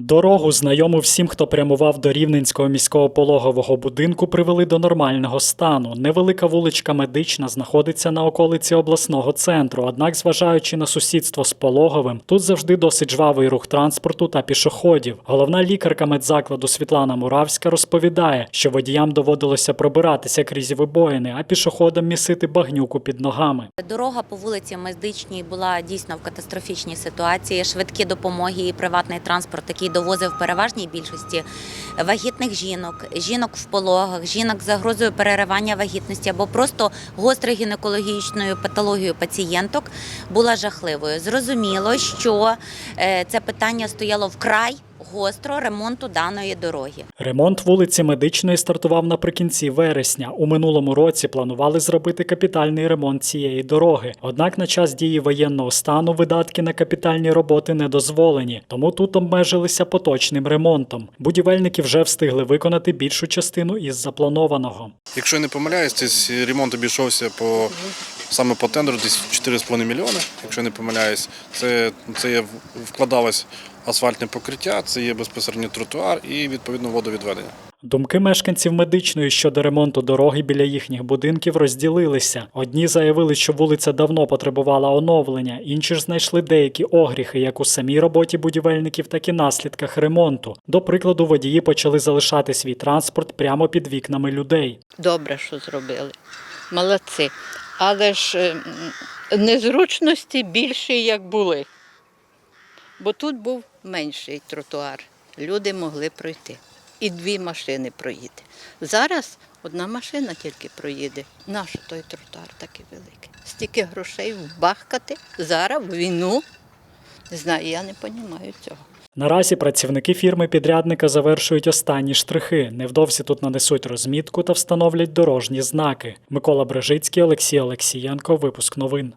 Дорогу, знайому всім, хто прямував до Рівненського міського пологового будинку, привели до нормального стану. Невелика вуличка медична знаходиться на околиці обласного центру. Однак, зважаючи на сусідство з пологовим, тут завжди досить жвавий рух транспорту та пішоходів. Головна лікарка медзакладу Світлана Муравська розповідає, що водіям доводилося пробиратися крізь вибоїни, а пішоходам місити багнюку під ногами. Дорога по вулиці Медичній була дійсно в катастрофічній ситуації. Швидкі допомоги і приватний транспорт, який довозив переважній більшості вагітних жінок, жінок в пологах, жінок з загрозою переривання вагітності або просто гострою гінекологічною патологією пацієнток, була жахливою. Зрозуміло, що е, це питання стояло вкрай гостро ремонту даної дороги. Ремонт вулиці Медичної стартував наприкінці вересня. У минулому році планували зробити капітальний ремонт цієї дороги. Однак на час дії воєнного стану видатки на капітальні роботи не дозволені, тому тут обмежилися поточним ремонтом. Будівельники вже встигли виконати більшу частину із запланованого. Якщо я не помиляюсь, цей ремонт обійшовся по саме по тендеру десь 4,5 мільйони. Якщо я не помиляюсь, це, це є вкладалось асфальтне покриття, це є безпосередньо тротуар і відповідно водовідведення. Думки мешканців медичної щодо ремонту дороги біля їхніх будинків розділилися. Одні заявили, що вулиця давно потребувала оновлення, інші ж знайшли деякі огріхи, як у самій роботі будівельників, так і наслідках ремонту. До прикладу, водії почали залишати свій транспорт прямо під вікнами людей. добре, що зробили. Молодці. Але ж е, незручності більші, як були. Бо тут був менший тротуар. Люди могли пройти. І дві машини проїде. Зараз одна машина тільки проїде. Наш той тротуар такий великий. Стільки грошей вбахкати зараз в війну. Не знаю, я не розумію цього. Наразі працівники фірми-підрядника завершують останні штрихи. Невдовзі тут нанесуть розмітку та встановлять дорожні знаки. Микола Брежицький, Олексій Олексієнко. Випуск новин.